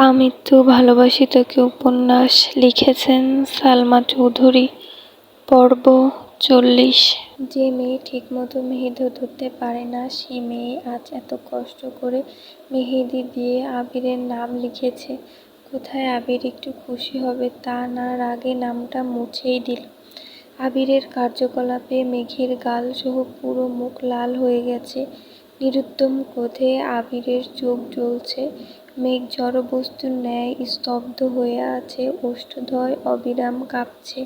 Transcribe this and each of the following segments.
আমৃত্যু ভালোবাসি তোকে, উপন্যাস লিখেছেন সালমা চৌধুরী। পর্ব চল্লিশ। যে মেয়ে ঠিকমতো মেহেদি ধরতে পারে না, সে মেয়ে আজ এত কষ্ট করে মেহেদি দিয়ে আবিরের নাম লিখেছে। কোথায় আবির একটু খুশি হবে তা না রাগে নামটা মুছেই দিল। আবিরের কার্যকলাপে মেঘের গাল সহ পুরো মুখ লাল হয়ে গেছে। নিরুত্তম ক্রোধে আবিরের চোখ জ্বলছে। মেঘ জড়বস্তুর ন্যায় স্তব্ধ হয়ে আছে ওষ্ঠদ্বয় অবিরাম কাঁপছে।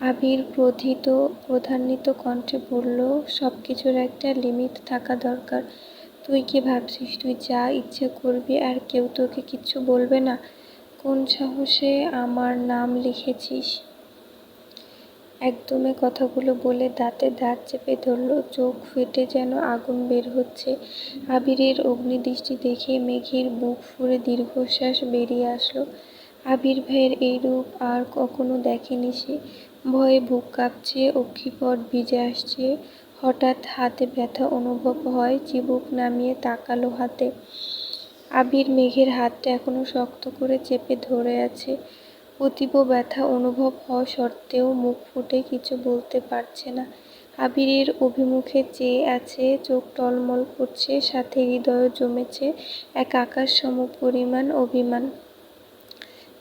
আবির ক্রোধিত ক্রোধান্বিত কণ্ঠে বলল সব কিছুর একটা লিমিট থাকা দরকার। তুই কি ভাবছিস, তুই যা ইচ্ছে করবি আর কেউ তোকে কিচ্ছু বলবে না? কোন সাহসে আমার নাম লিখেছিস? একদমে কথাগুলো বলে দাঁতে দাঁত চেপে ধরল, চোখ ফেটে যেন আগুন বের হচ্ছে। আবিরের অগ্নিদৃষ্টি দেখে মেঘের বুক ফুরে দীর্ঘশ্বাস বেরিয়ে আসলো। আবির ভাইয়ের এই রূপ আর কখনো দেখেনি সে। ভয়ে বুক কাঁপছে অক্ষিপট ভিজে আসছে। হঠাৎ হাতে ব্যথা অনুভব হয়, চিবুক নামিয়ে তাকালো হাতে। আবির মেঘের হাতটা এখনও শক্ত করে চেপে ধরে আছে। অতীব ব্যথা অনুভব হওয়া সত্ত্বেও মুখ ফুটে কিছু বলতে পারছে না। আবিরের অভিমুখে চেয়ে আছে, চোখ টলমল করছে, সাথে হৃদয় জমেছে, এক আকাশ সম পরিমাণ অভিমান।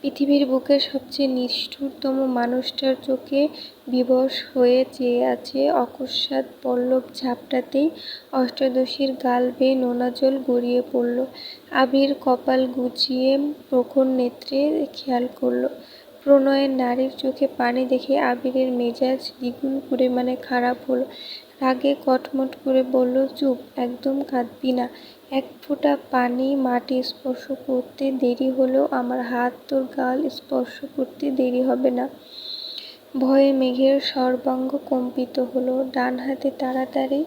পৃথিবীর বুকে সবচেয়ে নিষ্ঠুরতম মানুষটার চোখে বিবশ হয়ে চেয়ে আছে অকস্মাৎ পল্লব ঝাপটাতেই অষ্টাদশীর গাল বেয়ে নোনা জল গড়িয়ে পড়ল। আবির কপাল গুছিয়ে প্রখর নেত্রে খেয়াল করল। প্রণয়ের নারীর চোখে পানি দেখে আবিরের মেজাজ দ্বিগুণ পরিমাণে খারাপ হলো। রাগে কটমট করে বলল, চুপ, একদম কাঁদবি না। এক ফোঁটা পানি মাটি স্পর্শ করতে দেরি হলেও আমার হাত তোর গাল স্পর্শ করতে দেরি হবে না। ভয়ে মেঘের সর্বাঙ্গ কম্পিত হলো। ডান হাতে তাড়াতাড়ি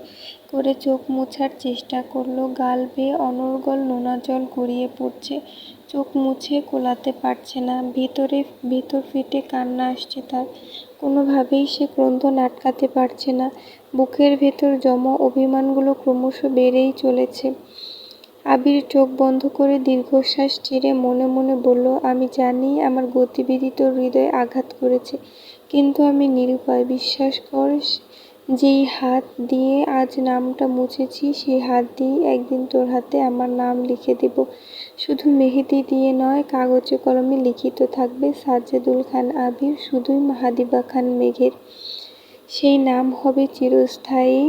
করে চোখ মোছার চেষ্টা করল। গাল বেয়ে অনর্গল নোনা জল গড়িয়ে পড়ছে। চোখ মুছে কোলাতে পারছে না। ভিতরে, ভিতর ফেটে কান্না আসছে তার। কোনোভাবেই সে ক্রন্দন আটকাতে পারছে না। বুকের ভেতর জমা অভিমানগুলো ক্রমশ বেড়েই চলেছে। আবির চোখ বন্ধ করে দীর্ঘশ্বাস ছেড়ে মনে মনে বলল, আমি জানি আমার গতিবিধি তোর হৃদয়ে আঘাত করেছে, কিন্তু আমি নিরুপায় বিশ্বাস কর, যেই হাত দিয়ে আজ নামটা মুছেছি, সেই হাত দিয়ে একদিন তোর হাতে আমার নাম লিখে দেব। শুধু মেহেদি দিয়ে নয়, কাগজে কলমে লিখিত থাকবে সাজেদুল খান আবির শুধুই মাহাদিবা খান মেঘের। সেই নাম হবে চিরস্থায়ী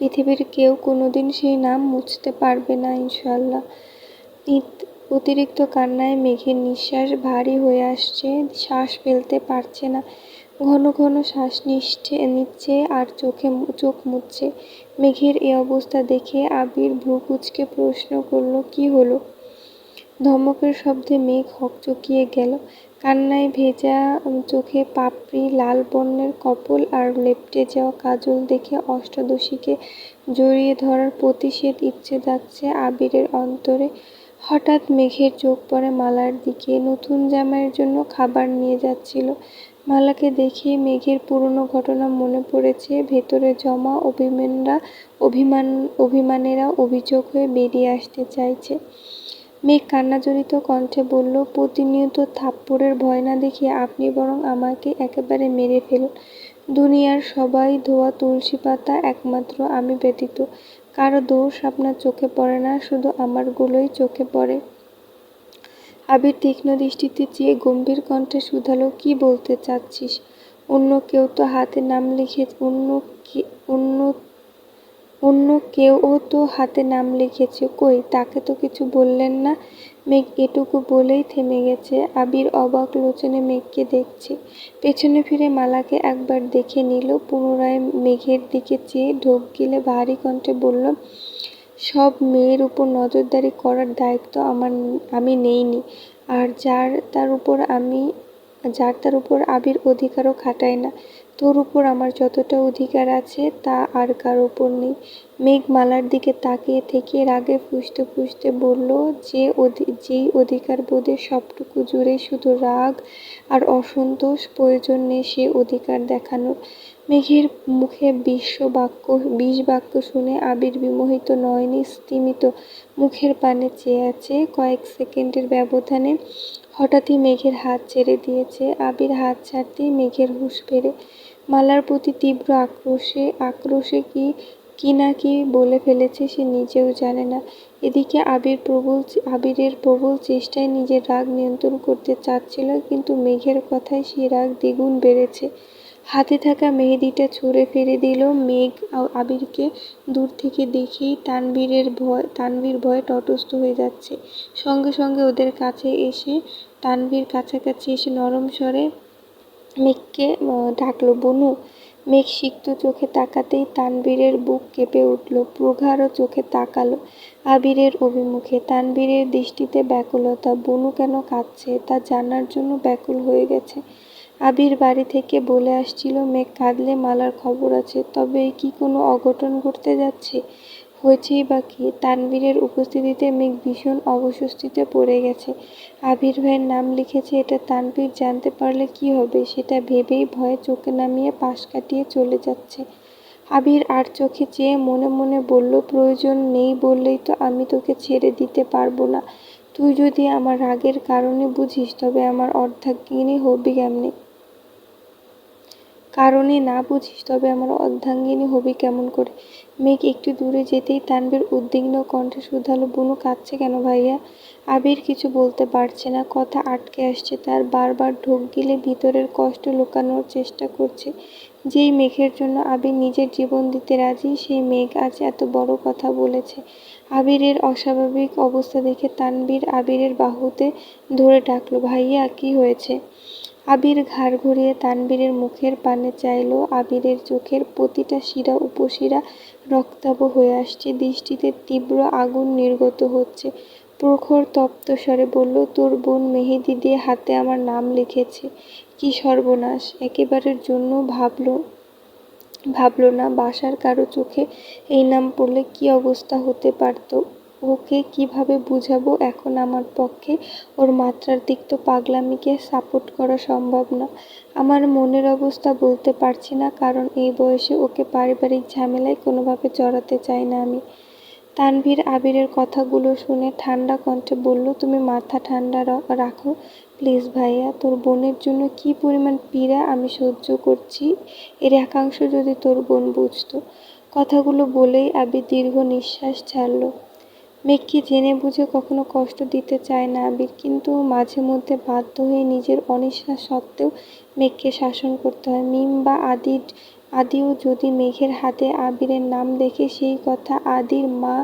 পৃথিবীর কেউ কোনোদিন সেই নাম মুছতে পারবে না ইনশাল্লাহ অতিরিক্ত কান্নায় মেঘের নিঃশ্বাস ভারী হয়ে আসছে, শ্বাস ফেলতে পারছে না। ঘন ঘন শ্বাস নিচ্ছে নিচ্ছে আর চোখে চোখ মুছছে। মেঘের এ অবস্থা দেখে আবির ভ্রু কুচকে প্রশ্ন করল, কি হলো? ধমকের শব্দে মেঘ হকচকিয়ে গেল। কান্নায় ভেজা চোখে পাপড়ি, লাল বর্ণের কপল আর লেপটে যাওয়া কাজল দেখে অষ্টাদশীকে জড়িয়ে ধরার প্রতিষেধ ইচ্ছে যাচ্ছে আবিরের অন্তরে। হঠাৎ মেঘের চোখ পড়ে মালার দিকে। নতুন জামাইয়ের জন্য খাবার নিয়ে যাচ্ছিল। মালাকে দেখে মেঘের পুরনো ঘটনা মনে পড়েছে। ভেতরে জমা অভিমানরা, অভিমান, অভিমানেরা অভিযোগ হয়ে বেরিয়ে আসতে চাইছে। মেঘ কান্নাজড়িত কণ্ঠে বলল, প্রতিনিয়ত থাপ্পড়ের ভয় না দেখিয়ে আপনি বরং আমাকে একেবারে মেরে ফেলুন। দুনিয়ার সবাই ধোয়া তুলসী পাতা একমাত্র আমি ব্যতীত। কারও দোষ আপনার চোখে পড়ে না, শুধু আমারগুলোই চোখে পড়ে আবির তীক্ষ্ণ দৃষ্টিতে চেয়ে গম্ভীর কণ্ঠে শুধালো, কি বলতে চাচ্ছিস? অন্য কেউ তো হাতে নাম লিখে, অন্য অন্য অন্য কেউও তো হাতে নাম লিখেছে। কই, তাকে তো কিছু বললেন না। মেঘ এটুকু বলেই থেমে গেছে। আবির অবাক লোচনে মেঘকে দেখছে। পেছনে ফিরে মালাকে একবার দেখে নিল। পুনরায় মেঘের দিকে চেয়ে ঢোক গিলে ভারী কণ্ঠে বলল, সব মেয়ের উপর নজরদারি করার দায়িত্ব আমার, আমি নেইনি। আর যার, তার উপর আমি যার তার উপর আবির অধিকারও খাটায় না। তোর উপর আমার যতটা অধিকার আছে, তা আর কার উপর নেই। মেঘ মালার দিকে তাকিয়ে থেকে রাগে ফুসতে ফুসতে বলল, যে যেই অধিকার বোধে সবটুকু জুড়ে শুধু রাগ আর অসন্তোষ, প্রয়োজন নেই সে অধিকার দেখানোর। মেঘের মুখে বিশ্ব বাক্য, বিষ বাক্য শুনে আবির বিমোহিত নয়নি স্তিমিত মুখের পানে চেয়ে আছে। কয়েক সেকেন্ডের ব্যবধানে হঠাৎই মেঘের হাত ছেড়ে দিয়েছে। আবির হাত ছাড়তেই মেঘের হুঁশ ফেরে। মালার প্রতি তীব্র আক্রোশে আক্রোশে কি কি না কি বলে ফেলেছে সে নিজেও জানে না। এদিকে আবির প্রবল আবিরের প্রবল চেষ্টায় নিজের রাগ নিয়ন্ত্রণ করতে চাচ্ছিল, কিন্তু মেঘের কথায় সে রাগ দ্বিগুণ বেড়েছে। হাতে থাকা মেহেদিটা ছুঁড়ে ফেলে দিল। মেঘ আবিরকে দূর থেকে দেখেই তানবীরের ভয় তানবীর ভয়ে তটস্থ হয়ে যাচ্ছে। সঙ্গে সঙ্গে ওদের কাছে এসে তানবীর কাছাকাছি এসে নরম স্বরে মেঘকে ডাকলো, বনু, মেঘ সিক্ত চোখে তাকাতেই তানবীরের বুক কেঁপে উঠল, প্রগাঢ় চোখে তাকালো আবিরের অভিমুখে। তানবীরের দৃষ্টিতে ব্যাকুলতা, বনু কেন কাঁদছে? তা জানার জন্য ব্যাকুল হয়ে গেছে। আবির বাড়ি থেকে বলে আসছিল, মেঘ কাঁদলে মালার খবর আছে, তবে কি কোনো অঘটন ঘটতে যাচ্ছে? হয়েছেই বা কি? তানবীরের উপস্থিতিতে মেঘ ভীষণ অবস্বস্তিতে পড়ে গেছে। আবির ভাইয়ের নাম লিখেছে, এটা তানবীর জানতে পারলে কি হবে? সেটা ভেবেই ভয়ে চোখে নামিয়ে পাশ কাটিয়ে চলে যাচ্ছে। আবির আর চোখে চেয়ে মনে মনে বলল, প্রয়োজন নেই বললেই তো আমি তোকে ছেড়ে দিতে পারব না। তুই যদি আমার রাগের কারণে বুঝিস, তবে আমার অর্ধাঙ্গিনী হবি কেমনে? কারণে না বুঝিস, তবে আমার অর্ধাঙ্গিনী হবি কেমন করে? মেঘ একটু দূরে যেতেই তানবীর উদ্বিগ্ন কণ্ঠে শুধালো, বুনু, কাঁদছে কেন ভাইয়া? আবির কিছু বলতে পারছে না, কথা আটকে আসছে তার, বারবার ঢোক গিলে ভিতরের কষ্ট লুকানোর চেষ্টা করছে। যেই মেঘের জন্য আবির নিজের জীবন দিতে রাজি, সেই মেঘ আজ এত বড় কথা বলেছে। আবিরের অস্বাভাবিক অবস্থা দেখে তানবীর আবিরের বাহুতে ধরে ডাকলো, ভাইয়া, কি হয়েছে? আবির ঘাড় ঘুরিয়ে তানবীরের মুখের পানে চাইলো, আবিরের চোখের প্রতিটা শিরা উপশিরা রক্তাভ হয়ে আসছে, দৃষ্টিতে তীব্র আগুন নির্গত হচ্ছে। প্রখর তপ্ত স্বরে বলল, তোর বোন মেহেদি দিয়ে হাতে আমার নাম লিখেছে। কি সর্বনাশ, একেবারের জন্য ভাবলো ভাবলো না, বাসার কারও চোখে এই নাম পড়লে কি অবস্থা হতে পারত? ওকে কীভাবে বুঝাবো? এখন আমার পক্ষে ওর মাত্রার দিক তো পাগলামিকে সাপোর্ট করা সম্ভব না। আমার মনের অবস্থা বলতে পারছি না, কারণ এই বয়সে ওকে পারিবারিক ঝামেলায় কোনোভাবে জড়াতে চাই না আমি। তানভীর আবিরের কথাগুলো শুনে ঠান্ডা কণ্ঠে বলল, তুমি মাথা ঠান্ডা রাখো প্লিজ ভাইয়া। তোর বোনের জন্য কি পরিমাণ পীড়া আমি সহ্য করছি? এর একাংশ যদি তোর বোন বুঝতো। কথাগুলো বলেই আবির দীর্ঘ নিঃশ্বাস ছাড়ল। মেঘকে জেনে বুঝে কখনো কষ্ট দিতে চায় না আবির, কিন্তু মাঝে মধ্যে বাধ্য হয়ে নিজের অনিচ্ছা সত্ত্বেও মেঘকে শাসন করতে হয়। মিম বা আদির, আদিও যদি মেঘের হাতে আবিরের নাম দেখে সেই কথা আদির মা,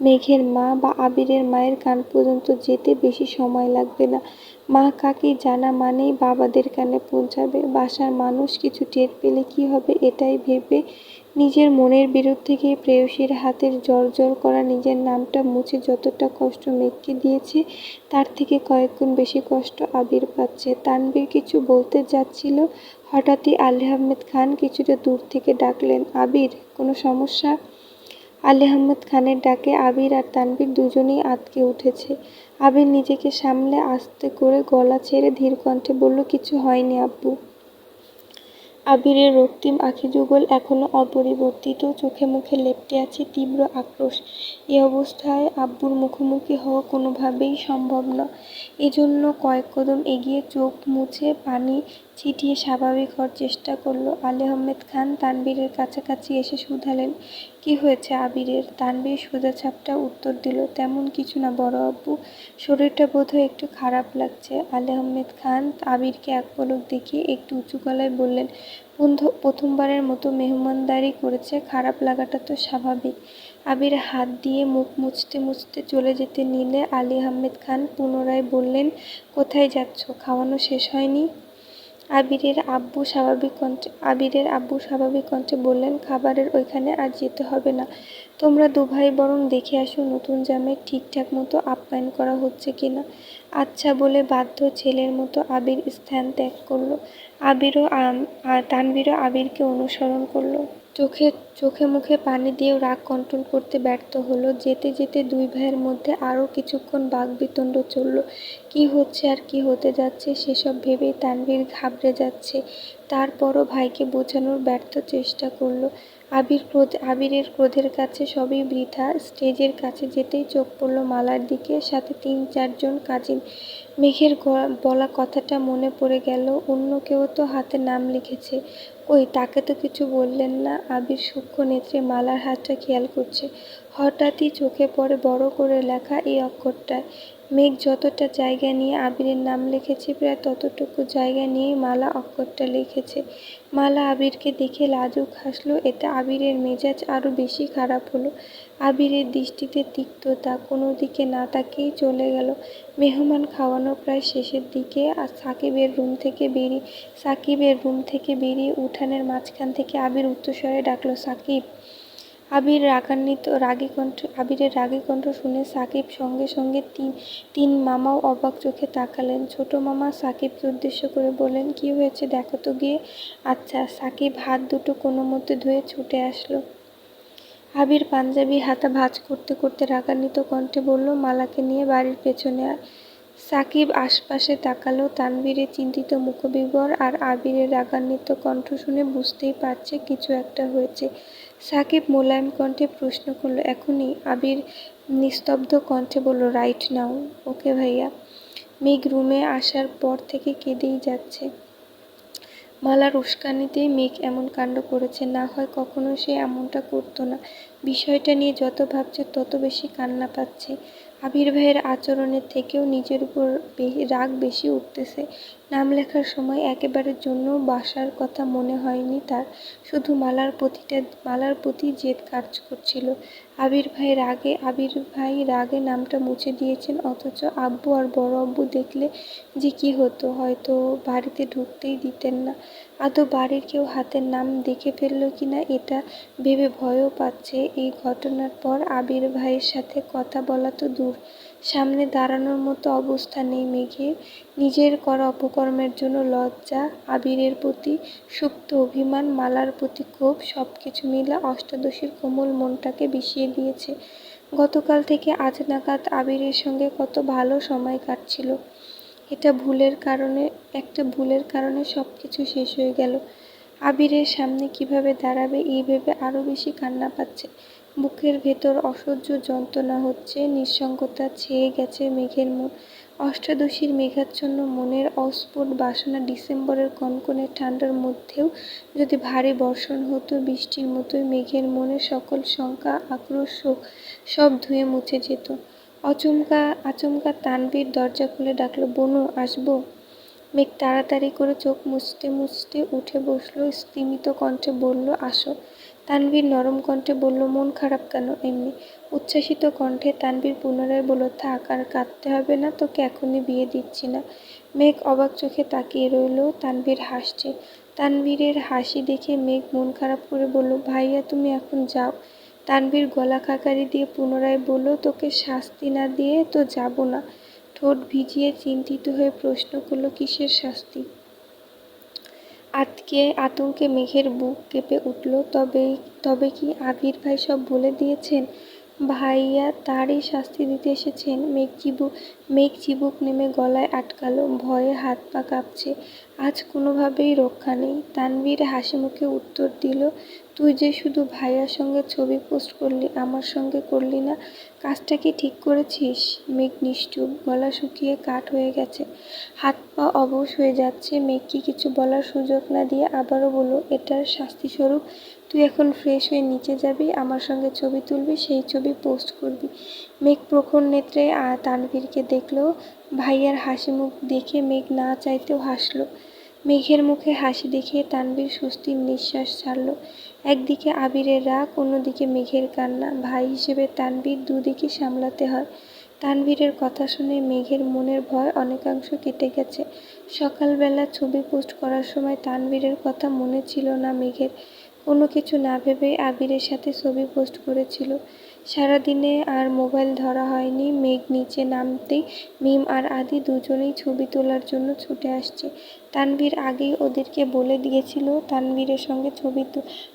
মেঘের মা বা আবিরের মায়ের কান পর্যন্ত যেতে বেশি সময় লাগবে না। মা কাকে জানা মানেই বাবাদের কানে পৌঁছাবে। বাসার মানুষ কিছু টের পেলে কি হবে এটাই ভেবে নিজের মনের বিরুদ্ধে গিয়ে প্রেয়সীর হাতের জর্জর করা নিজের নামটা মুছে যতটা কষ্ট মেঘকে দিয়েছে, তার থেকে কয়েকগুণ বেশি কষ্ট আবির পাচ্ছে। তানবীর কিছু বলতে যাচ্ছিল, হঠাৎই আলী আহমেদ খান কিছুটা দূর থেকে ডাকলেন, আবির, কোনো সমস্যা? আলী আহমেদ খানের ডাকে আবির আর তানবীর দুজনেই আঁতকে উঠেছে। আবির নিজেকে সামলে আস্তে করে গলা ছেড়ে ধীর কণ্ঠে বলল, কিছু হয়নি, আব্বু। আবিরের রক্তিম আখিযুগল এখনও অপরিবর্তিত। চোখে মুখে লেপটে আছে তীব্র আক্রোশ। এ অবস্থায় আব্বুর মুখোমুখি হওয়া কোনোভাবেই সম্ভব না। এজন্য কয়েক কদম এগিয়ে চোখ মুছে পানি ছিটিয়ে স্বাভাবিক হওয়ার চেষ্টা করল। আলী আহমেদ খান তানবীরের কাছাকাছি এসে শুধালেন, কি হয়েছে আবিরের? তানবীর সোজা ছাপটা উত্তর দিল, তেমন কিছু না বড় আব্বু, শরীরটা বোধহয় একটু খারাপ লাগছে। আলী আহমেদ খান আবিরকে এক পলক দেখিয়ে একটু উঁচু গলায় বললেন, বন্ধু, প্রথমবারের মতো মেহমানদারি করেছে, খারাপ লাগাটা তো স্বাভাবিক। আবির হাত দিয়ে মুখ মুছতে মুছতে চলে যেতে নিলে আলী আহমেদ খান পুনরায় বললেন, কোথায় যাচ্ছ? খাওয়ানো শেষ হয়নি? আবিরের আব্বু স্বাভাবিক কণ্ঠে, আবিরের আব্বু স্বাভাবিক কণ্ঠে বললেন, খাবারের ওইখানে আর যেতে হবে না। তোমরা দুভাই বরং দেখে আসো নতুন জামে ঠিকঠাক মতো আপ্যায়ন করা হচ্ছে কি না আচ্ছা বলে বাধ্য ছেলের মতো আবির স্থান ত্যাগ করল। আবিরও তানবিরও আবিরকে অনুসরণ করল। চোখে চোখে মুখে পানি দিয়েও রাগ কন্ট্রোল করতে ব্যর্থ হলো। যেতে যেতে দুই ভাইয়ের মধ্যে আরও কিছুক্ষণ বাকবিতণ্ড চলল। কি হচ্ছে আর কি হতে যাচ্ছে সেসব ভেবেই তানভীর ঘাবড়ে যাচ্ছে। তারপরও ভাইকে বোঝানোর ব্যর্থ চেষ্টা করল। আবির ক্রোধ, আবিরের ক্রোধের কাছে সবই বৃথা। স্টেজের কাছে যেতেই চোখ পড়ল মালার দিকে। সাথে তিন, চারজন কাজিন। মেঘের বলা কথাটা মনে পড়ে গেল। অন্য কেউ তো হাতে নাম লিখেছে। কই তাকে তো কিছু বললেন না। আবির সূক্ষ্ম নেত্রে মালার হাতটা খেয়াল করছে। হঠাৎই চোখে পড়ে বড় করে লেখা এই অক্ষরটায় মেঘ যতটা জায়গা নিয়ে আবিরের নাম লিখেছে, প্রায় ততটুকু জায়গা নিয়েই মালা অক্ষরটা লিখেছে। মালা আবিরকে দেখে লাজুক হাসলো, এতে আবিরের মেজাজ আরও বেশি খারাপ হলো। আবিরের দৃষ্টিতে তিক্ততা কোনো দিকে না তাকিয়েই চলে গেল। মেহমান খাওয়ানো প্রায় শেষের দিকে আর সাকিবের রুম থেকে বেরিয়ে, সাকিবের রুম থেকে বেরিয়ে উঠানের মাঝখান থেকে আবির উচ্চস্বরে ডাকলো, সাকিব! আবির রাগান্বিত, রাগী কণ্ঠ, আবিরের রাগী কণ্ঠ শুনে সাকিব সঙ্গে সঙ্গে তিন তিন মামাও অবাক চোখে তাকালেন। ছোট মামা সাকিবকে উদ্দেশ্য করে বললেন, কি হয়েছে? দেখো তো গিয়ে। আচ্ছা। সাকিব হাত দুটো কোনো মতে ধুয়ে ছুটে আসলো। আবির পাঞ্জাবি হাতা ভাঁজ করতে করতে রাগান্বিত কণ্ঠে বলল, মালাকে নিয়ে বাড়ির পেছনে সাকিব আশপাশে তাকালো, তানভীরের চিন্তিত মুখবিবর আর আবিরের রাগান্বিত কণ্ঠ শুনে বুঝতেই পারছে কিছু একটা হয়েছে। সাকিব মোলায়েম কণ্ঠে প্রশ্ন করল, এখনই? আবির নিস্তব্ধ কণ্ঠে বলল রাইট নাও ওকে ভাইয়া। মেঘ রুমে আসার পর থেকে কেঁদেই যাচ্ছে। মালার উস্কানিতেই মেঘ এমন কাণ্ড করেছে, না হয় কখনো সে এমনটা করতো না। বিষয়টা নিয়ে যত ভাবছে, তত বেশি কান্না পাচ্ছে। আবির ভাইয়ের আচরণের থেকেও নিজের উপর রাগ বেশি উঠতেছে। নাম লেখার সময় একেবারের জন্য বাসার কথা মনে হয়নি তার। শুধু মালার প্রতিটা, মালার প্রতি জেদ কাজ করছিল। আবির ভাই রাগে, আবির ভাই রাগে নামটা মুছে দিয়েছেন, অথচ আব্বু আর বড় আব্বু দেখলে যে কি হতো, হয়তো বাড়িতে ঢুকতেই দিতেন না। আদৌ বাড়ির কেউ হাতের নাম দেখে ফেলল কিনা, এটা ভেবে ভয়ও পাচ্ছে। এই ঘটনার পর আবির ভাইয়ের সাথে কথা বলা তো দূর। সামনে দাঁড়ানোর মতো অবস্থা নেই মেঘের নিজের করা অপকর্মের জন্য লজ্জা, আবিরের প্রতি সুপ্ত অভিমান, মালার প্রতি ক্ষোভ সব কিছু মিলে অষ্টাদশীর কোমল মনটাকে বিষিয়ে দিয়েছে। গতকাল থেকে আজ নাগাদ আবিরের সঙ্গে কত ভালো সময় কাটছিল। এটা ভুলের কারণে, একটা ভুলের কারণে সব কিছু শেষ হয়ে গেল। আবিরের সামনে কীভাবে দাঁড়াবে, এই ভেবে আরও বেশি কান্না পাচ্ছে। বুকের ভেতর অসহ্য যন্ত্রণা হচ্ছে, নিঃসঙ্গতা ছেয়ে গেছে মেঘের মন। অষ্টাদশীর মেঘাচ্ছন্ন মনের অস্ফুট বাসনা ডিসেম্বরের কনকনে ঠান্ডার মধ্যেও যদি ভারী বর্ষণ হতো, বৃষ্টির মতোই মেঘের মনে সকল শঙ্কা, আক্রোশ সব ধুয়ে মুছে যেত। অচমকা, আচমকা তানভীর দরজা খুলে ডাকলো, বনু, আসব? মেঘ তাড়াতাড়ি করে চোখ মুছতে মুছতে উঠে বসল, স্তিমিত কণ্ঠে বলল, আসো। তানভীর নরম কণ্ঠে বলল, মন খারাপ কেন এমনি? উচ্ছ্বাসিত কণ্ঠে তানভীর পুনরায় বলল, থাক, আর কাঁদতে হবে না, তোকে এখনই বিয়ে দিচ্ছি না। মেঘ অবাক চোখে তাকিয়ে রইল, তানভীর হাসছে। তানভীরের হাসি দেখে মেঘ মন খারাপ করে বলল, ভাইয়া, তুমি এখন যাও। তানভীর গলা খাকারি দিয়ে পুনরায় বলল, তোকে শাস্তি না দিয়ে তো যাব না। ঠোঁট ভিজিয়ে চিন্তিত হয়ে প্রশ্ন করল, কিসের শাস্তি? আতকে আতঙ্কে মেঘের বুক কেঁপে উঠল। তবে তবে কি আবির ভাই সব বলে দিয়েছেন? ভাইয়া তারই শাস্তি দিতে এসেছেন। মেঘ চিবুক মেঘ চিবুক নেমে গলায় আটকালো। ভয়ে হাত পা কাঁপছে। আজ কোনোভাবেই রক্ষা নেই। তানভীর হাসি মুখে উত্তর দিল, তুই যে শুধু ভাইয়ার সঙ্গে ছবি পোস্ট করলি, আমার সঙ্গে করলি না কাজটা কি ঠিক করেছিস? মেঘ নিশ্চুপ গলা শুকিয়ে কাঠ হয়ে গেছে। হাত পা অবশ হয়ে যাচ্ছে। মেঘকে কিছু বলার সুযোগ না দিয়ে আবারও বলল, এটার শাস্তিস্বরূপ তুই এখন ফ্রেশ হয়ে নিচে যাবি, আমার সঙ্গে ছবি তুলবি, সেই ছবি পোস্ট করবি। মেঘ প্রখর নেত্রে তানভীরকে দেখল। ভাইয়ার হাসি মুখ দেখে মেঘ না চাইতেও হাসলো। মেঘের মুখে হাসি দেখে তানভীর স্বস্তির নিঃশ্বাস ছাড়ল। একদিকে আবিরের রাগ, অন্যদিকে মেঘের কান্না। ভাই হিসেবে তানভীর দুদিকে সামলাতে হয়। তানভীরের কথা শুনে মেঘের মনের ভয় অনেকাংশ কেটে গেছে। সকালবেলা ছবি পোস্ট করার সময় তানভীরের কথা মনে ছিল না মেঘের। কোনো কিছু না ভেবেই আবিরের সাথে ছবি পোস্ট করেছিল। সারাদিনে আর মোবাইল ধরা হয়নি। মেঘ নিচে নামতেই মিম আর আদি দুজনেই ছবি তোলার জন্য ছুটে আসছে। তানভীর আগেই ওদেরকে বলে দিয়েছিল তানভীরের সঙ্গে ছবি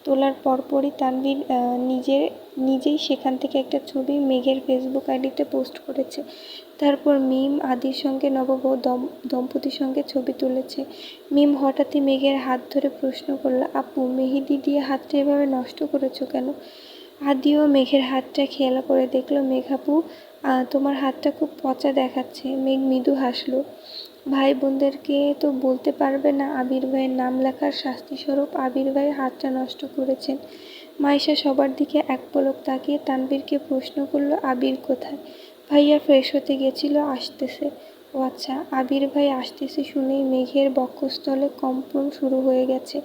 তোলার পরপরই তানভীর নিজের, নিজেই সেখান থেকে একটা ছবি মেঘের ফেসবুক আইডিতে পোস্ট করেছে। তারপর মিম আদির সঙ্গে নববধূ দম- দম্পতির সঙ্গে ছবি তুলেছে। মিম হঠাৎই মেঘের হাত ধরে প্রশ্ন করল, আপু, মেহেদি দিয়ে হাতটা এভাবে নষ্ট করেছ কেন? আদিও মেঘের হাতটা খেয়াল করে দেখল, মেঘাপু তোমার হাতটা খুব পচা দেখাচ্ছে। মেঘ মৃদু হাসলো ভাই বোনদেরকে তো বলতে পারবে না আবির ভাইয়ের নাম লেখার শাস্তিস্বরূপ আবির ভাই হাতটা নষ্ট করেছেন। মাইশা সবার দিকে এক পলক তাকিয়ে তানবীরকে প্রশ্ন করল, আবির কোথায়? ভাইয়া ফ্রেশ হতে গেছিল, আসতেছে। ও আচ্ছা আবির ভাই আসতেছে শুনেই মেঘের বক্ষস্থলে কম্পন শুরু হয়ে গেছে।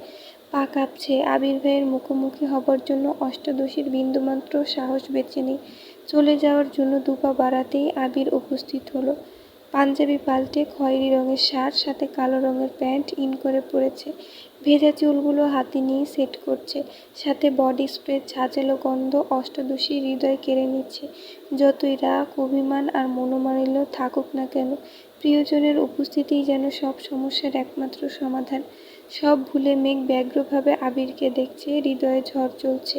পা কাঁপছে। আবির ভাইয়ের মুখোমুখি হবার জন্য অষ্টাদশীর বিন্দুমাত্র সাহস বেঁচে নেই। চলে যাওয়ার জন্য দুপা বাড়াতেই আবির উপস্থিত হলো। পাঞ্জাবি পাল্টে খয়েরি রঙের শার্ট, সাথে কালো রঙের প্যান্ট ইন করে পরেছে। ভেজা চুলগুলো হাতে নিয়ে সেট করছে। সাথে বডি স্প্রে, ঝাঁঝালো গন্ধ অষ্টাদশী হৃদয় কেড়ে নিচ্ছে। যতই রাগ, অভিমান আর মনোমালিন্য থাকুক না কেন, প্রিয়জনের উপস্থিতিই যেন সব সমস্যার একমাত্র সমাধান। সব ভুলে মেঘ ব্যগ্রভাবে আবিরকে দেখছে, হৃদয়ে ঝড় চলছে।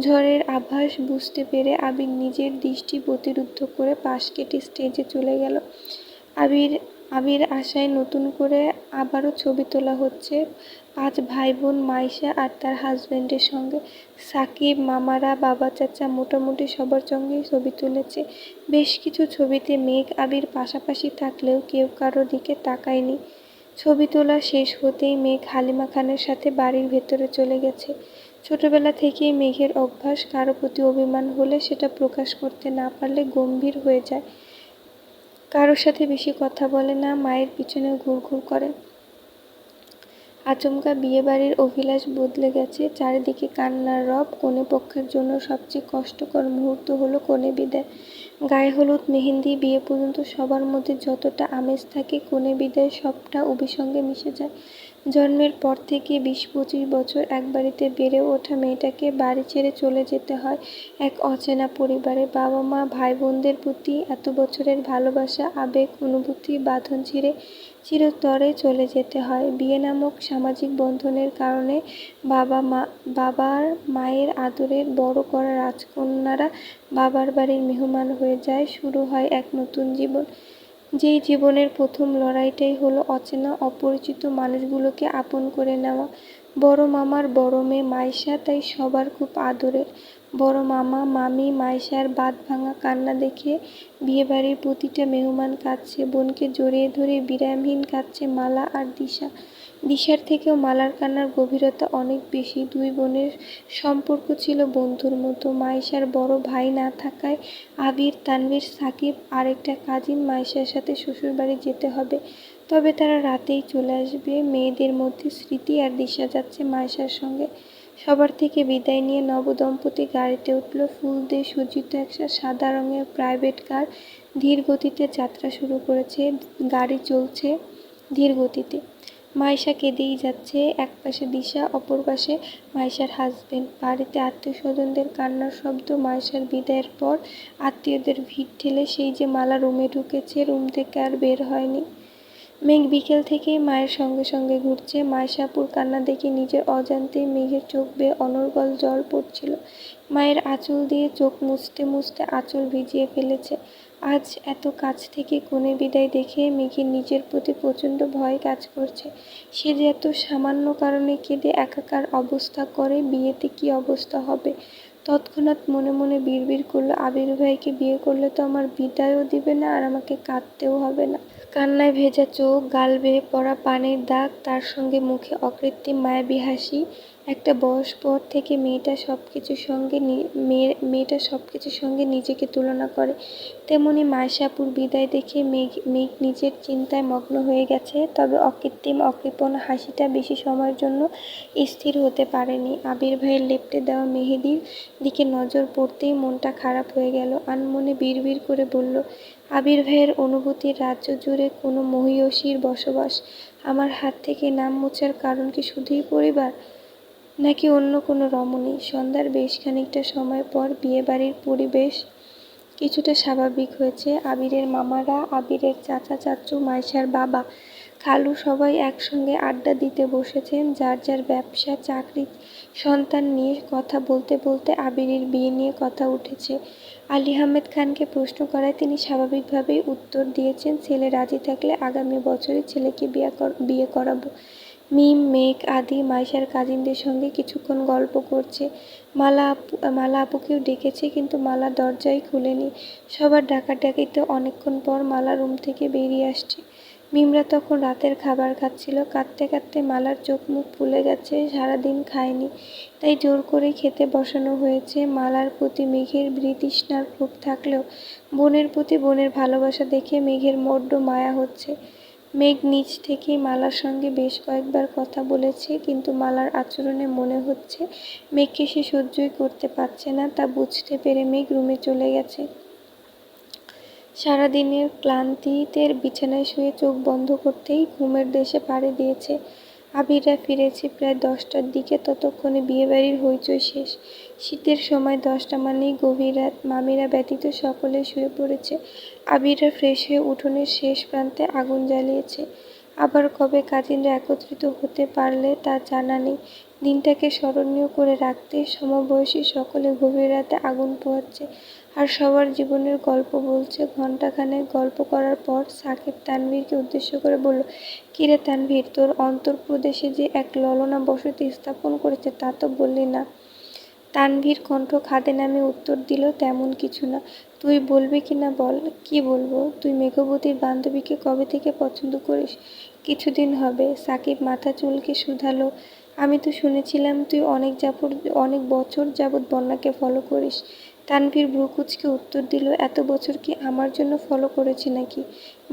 ঝড়ের আভাস বুঝতে পেরে আবির নিজের দৃষ্টি প্রতিরুদ্ধ করে পাশ কেটে স্টেজে চলে গেল। আবির আবির আশায় নতুন করে আবারও ছবি তোলা হচ্ছে পাঁচ ভাই বোন মাইশা আর তার হাজবেন্ডের সঙ্গে। সাকিব, মামারা, বাবা, চাচা মোটামুটি সবার সঙ্গেই ছবি তুলেছে। বেশ কিছু ছবিতে মেঘ আবির পাশাপাশি থাকলেও কেউ কারও দিকে তাকায়নি। ছবি তোলা শেষ হতেই মেঘ হালিমা খানের সাথে বাড়ির ভেতরে চলে গেছে। ছোটবেলা থেকেই মেঘের অভ্যাস, কারও প্রতি অভিমান হলে সেটা প্রকাশ করতে না পারলে গম্ভীর হয়ে যায়। কারোর সাথে বেশি কথা বলে না, মায়ের পিছনে ঘুরঘুর করে। আচমকা বিয়েবাড়ির অভিলাষ বদলে গেছে, চারিদিকে কান্নার রব, কনে পক্ষের জন্য সবচেয়ে কষ্টকর মুহূর্ত হলো কনে বিদায়। গায়ে হলুদ, মেহেন্দি, বিয়ে পর্যন্ত সবার মধ্যে যতটা আমেজ থাকে কনে বিদায় সবটা অভিসঙ্গে মিশে যায়। জন্মের পর থেকে বিশ পঁচিশ বছর এক বাড়িতে বেড়ে ওঠা মেয়েটাকে বাড়ি ছেড়ে চলে যেতে হয় এক অচেনা পরিবারে। বাবা মা ভাই বোনদের প্রতি এত বছরের ভালোবাসা, আবেগ, অনুভূতি, বাঁধন ছিঁড়ে চিরতরে চলে যেতে হয়। বিয়ে নামক সামাজিক বন্ধনের কারণে বাবা মা, বাবার মায়ের আদরের বড় করা রাজকন্যারা বাবার বাড়ির মেহমান হয়ে যায়, শুরু হয় এক নতুন জীবন। যেই জীবনের প্রথম লড়াইটাই হলো অচেনা, অপরিচিত মানুষগুলোকে আপন করে নেওয়া। বড় মামার বড় মেয়ে মাইশা তাই সবার খুব আদরের বড় মামা, মামি, মাইশার বাঁধ ভাঙা কান্না দেখে বিয়েবাড়ির প্রতিটা মেহমান কাঁদছে, বোনকে জড়িয়ে ধরে বিরামহীন কাঁদছে মালা আর দিশা। দিশার থেকেও মালার কান্নার গভীরতা অনেক বেশি। দুই বোনের সম্পর্ক ছিল বন্ধুর মতো। মাইশার বড় ভাই না থাকায় আবির, তানভীর, সাকিব আরেকটা কাজিন মাইশার সাথে শ্বশুরবাড়ি যেতে হবে। তবে তারা রাতেই চলে আসবে। মেয়েদের মধ্যে স্মৃতি আর দিশা যাচ্ছে মাইশার সঙ্গে। সবার থেকে বিদায় নিয়ে নবদম্পতি গাড়িতে উঠল। ফুল দিয়ে সজ্জিত একটা সাদা রঙের প্রাইভেট কার ধীর গতিতে যাত্রা শুরু করেছে। গাড়ি চলছে ধীর গতিতে। মাইশা কেঁদেই যাচ্ছে। এক পাশে দিশা, অপর পাশে মাইশার হাজবেন্ড বাড়িতে আত্মীয় স্বজনদের কান্নার শব্দ মাইশার বিদায়ের পর আত্মীয়দের ভিড় ঠেলে সেই যে মালা রুমে ঢুকেছে, রুম থেকে আর বের হয়নি। মেঘ বিকেল থেকেই মায়ের সঙ্গে সঙ্গে ঘুরছে। মাইশাপুর কান্না দেখে নিজের অজান্তেই মেঘের চোখ বেয়ে অনর্গল জল পড়ছিল। মায়ের আঁচল দিয়ে চোখ মুছতে মুছতে আঁচল ভিজিয়ে ফেলেছে। আজ এত কাছ থেকে কোণে বিদায় দেখে মেঘের নিজের প্রতি প্রচণ্ড ভয় কাজ করছে। সে যে এত সামান্য কারণে কেঁদে একাকার অবস্থা করে, বিয়েতে কি অবস্থা হবে? তৎক্ষণাৎ মনে মনে বিড়বিড় করল, আবির ভাইকে বিয়ে করলে তো আমার বিদায়ও দিবে না আর আমাকে কাঁদতেও হবে না। কান্নায় ভেজা চোখ, গাল বেয়ে পড়া পানির দাগ, তার সঙ্গে মুখে অকৃত্রিম মায়াবী হাসি একটা বয়স পর থেকে মেয়েটা সব কিছুর সঙ্গে মেয়ে, মেয়েটা সব কিছুর সঙ্গে নিজেকে তুলনা করে। তেমনি মায়শাপুর বিদায় দেখে মেঘ মেঘ নিজের চিন্তায় মগ্ন হয়ে গেছে, তবে অকৃত্রিম অকৃপণ হাসিটা বেশি সময়ের জন্য স্থির হতে পারেনি। আবির ভাইয়ের লেপ্টে দেওয়া মেহেদির দিকে নজর পড়তেই মনটা খারাপ হয়ে গেল। আনমনে বিড়বিড় করে বলল আবির ভাইয়ের অনুভূতির রাজ্য জুড়ে কোনো মহিয়সীর বসবাস আমার হাত থেকে নাম মোছার কারণ কি শুধুই পরিবার? নাকি অন্য কোনো রমণী? সন্ধ্যার বেশ খানিকটা সময় পর বিয়েবাড়ির পরিবেশ কিছুটা স্বাভাবিক হয়েছে। আবিরের মামারা, আবিরের চাচা চাচু, মাইশার বাবা, খালু সবাই একসঙ্গে আড্ডা দিতে বসেছেন। যার যার ব্যবসা, চাকরি, সন্তান নিয়ে কথা বলতে বলতে আবিরের বিয়ে নিয়ে কথা উঠেছে। আলী আহমেদ খানকে প্রশ্ন করায় তিনি স্বাভাবিকভাবেই উত্তর দিয়েছেন, ছেলে রাজি থাকলে আগামী বছরই ছেলেকে বিয়ে বিয়ে করাবো। মিম, মেঘ আদি, মাইশার কাজিনদের সঙ্গে কিছুক্ষণ গল্প করছে। মালা আপু, মালা আপুকেও ডেকেছে কিন্তু মালা দরজাই খুলেনি। সবার ডাকাডাকিতে অনেকক্ষণ পর মালা রুম থেকে বেরিয়ে আসছে। মিমরা তখন রাতের খাবার খাচ্ছিল। কাঁদতে কাঁদতে মালার চোখ মুখ ফুলে গেছে, সারাদিন খায়নি। তাই জোর করে খেতে বসানো হয়েছে। মালার প্রতি মেঘের বৃতৃষ্ণার ক্ষোভ থাকলেও বোনের প্রতি বোনের ভালোবাসা দেখে মেঘের মড্ড মায়া হচ্ছে। মেঘ নিজ থেকেই মালার সঙ্গে বেশ কয়েকবার কথা বলেছে, কিন্তু মালার আচরণে মনে হচ্ছে মেঘকে সে সহ্যই করতে পারছে না। তা বুঝতে পেরে মেঘ রুমে চলে গেছে। সারাদিনের ক্লান্তিতে বিছানায় শুয়ে চোখ বন্ধ করতেই ঘুমের দেশে পাড়ি দিয়েছে। আবিররা ফিরেছে প্রায় দশটার দিকে, ততক্ষণে বিয়েবাড়ির হইচই শেষ। শীতের সময় দশটা মানেই গভীর রাত। মামিরা ব্যতীত সকলে শুয়ে পড়েছে। আবিররা ফ্রেশ হয়ে উঠোনের শেষ প্রান্তে আগুন জ্বালিয়েছে। আবার কবে কাজিনরা একত্রিত হতে পারলে তা জানা নেই। দিনটাকে স্মরণীয় করে রাখতে সমবয়সী সকলে গভীর রাতে আগুন পোহাচ্ছে। আর সবার জীবনের গল্প বলছে। ঘণ্টাখানেক গল্প করার পর সাকিব তানভীরকে উদ্দেশ্য করে বলল, কিরে তানভীর, তোর অন্তর্প্রদেশে যে এক ললনা বসতি স্থাপন করেছে তা তো বললি না। তানভীর কণ্ঠ খাদে নামে উত্তর দিল, তেমন কিছু না। তুই বলবি কি না বল? কি বলব? তুই মেঘবতীর বান্ধবীকে কবে থেকে পছন্দ করিস? কিছুদিন হবে সাকিব মাথা চুলকে শুধালো, আমি তো শুনেছিলাম তুই অনেক যাবত অনেক বছর যাবৎ বন্যাকে ফলো করিস। তানভীর ভ্রুকুচকে উত্তর দিল, এত বছর কি আমার জন্য ফলো করেছি নাকি?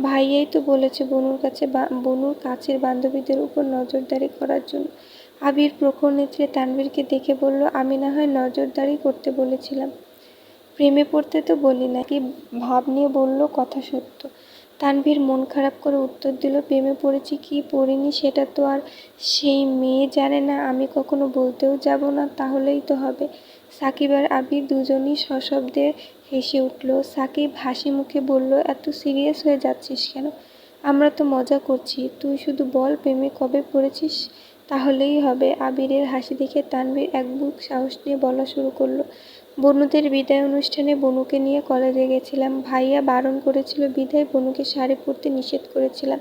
ভাইয়াই তো বলেছে বনুর কাছে বনুর কাছের বান্ধবীদের উপর নজরদারি করার জন্য। আবির প্রখর নেত্রে তানভীরকে দেখে বলল, আমি না হয় নজরদারি করতে বলেছিলাম। প্রেমে পড়তে তো বলি না। কি ভাব নিয়ে বলল কথা সত্য। তানভীর মন খারাপ করে উত্তর দিল, প্রেমে পড়েছি কি পড়িনি সেটা তো আর সেই মেয়ে জানে না, আমি কখনো বলতেও যাব না, তাহলেই তো হবে। সাকিব আর আবির দুজনই সশব্দে হেসে উঠল। সাকিব হাসি মুখে বলল, এত সিরিয়াস হয়ে যাচ্ছিস কেন? আমরা তো মজা করছি। তুই শুধু বল, প্রেমে কবে পড়েছিস? তাহলেই হবে। আবিরের হাসি দেখে তানভীর এক বুক সাহস নিয়ে বলা শুরু করল, বনুদের বিদায় অনুষ্ঠানে বনুকে নিয়ে কলেজে গেছিলাম। ভাইয়া বারণ করেছিল, বিদায় বনুকে শাড়ি পরতে নিষেধ করেছিলাম।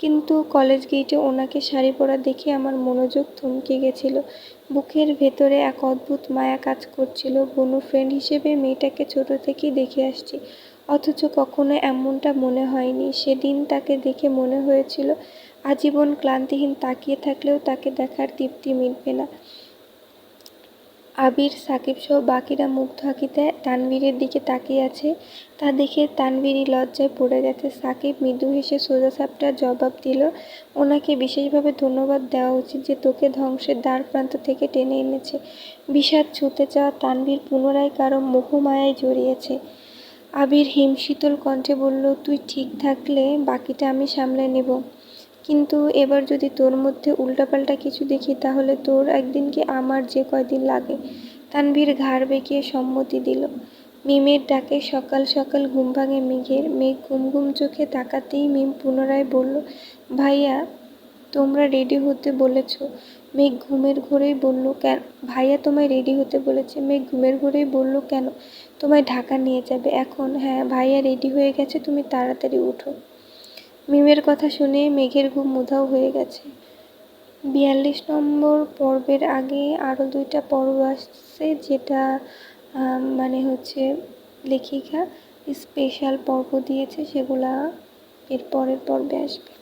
কিন্তু কলেজ গেটে ওনাকে শাড়ি পরা দেখে আমার মনোযোগ থমকে গেছিল। বুকের ভেতরে এক অদ্ভুত মায়া কাজ করছিল। বনু ফ্রেন্ড হিসেবে মেয়েটাকে ছোট থেকেই দেখে আসছি। অথচ কখনো এমনটা মনে হয়নি। সেদিন তাকে দেখে মনে হয়েছিল, আজীবন ক্লান্তিহীন তাকিয়ে থাকলেও তাকে দেখার তৃপ্তি মিটবে না। আবির সাকিবসহ বাকিরা মুগ্ধ আঁকিতে তানভীরের দিকে তাকিয়ে আছে। তা দেখে তানভীরই লজ্জায় পড়ে গেছে। সাকিব মৃদু হেসে সোজা সাপটার জবাব দিল, ওনাকে বিশেষভাবে ধন্যবাদ দেওয়া উচিত যে তোকে ধ্বংসের দ্বার প্রান্ত থেকে টেনে এনেছে। বিষাদ ছুতে চাওয়া তানভীর পুনরায় কারও মোহমায়ায় জড়িয়েছে। আবির হিমশীতল কণ্ঠে বলল, তুই ঠিক থাকলে বাকিটা আমি সামলে নেব। কিন্তু এবার যদি তোর মধ্যে উল্টাপাল্টা কিছু দেখি, তাহলে তোর একদিন কি আমার যে কয়দিন লাগে? তানভীর ঘাড় বেঁকিয়ে সম্মতি দিল। মিমের ডাকে সকাল সকাল ঘুম ভাঙে মেঘের। মেঘ ঘুম ঘুম চোখে তাকাতেই মিম পুনরায় বলল, ভাইয়া, তোমরা রেডি হতে বলেছ। মেঘ ঘুমের ঘোরেই বলল, কেন? ভাইয়া তোমায় রেডি হতে বলেছে। মেঘ ঘুমের ঘোরেই বলল, কেন? তোমায় ঢাকা নিয়ে যাবে এখন। হ্যাঁ ভাইয়া রেডি হয়ে গেছে, তুমি তাড়াতাড়ি উঠো। মিমের কথা শুনে মেঘের ঘুম উধাও হয়ে গেছে। বিয়াল্লিশ নম্বর পর্বের আগে আরও দুইটা পর্ব আসছে, যেটা মানে হচ্ছে লেখিকা স্পেশাল পর্ব দিয়েছে, সেগুলা এর পরের পর্বে আসবে।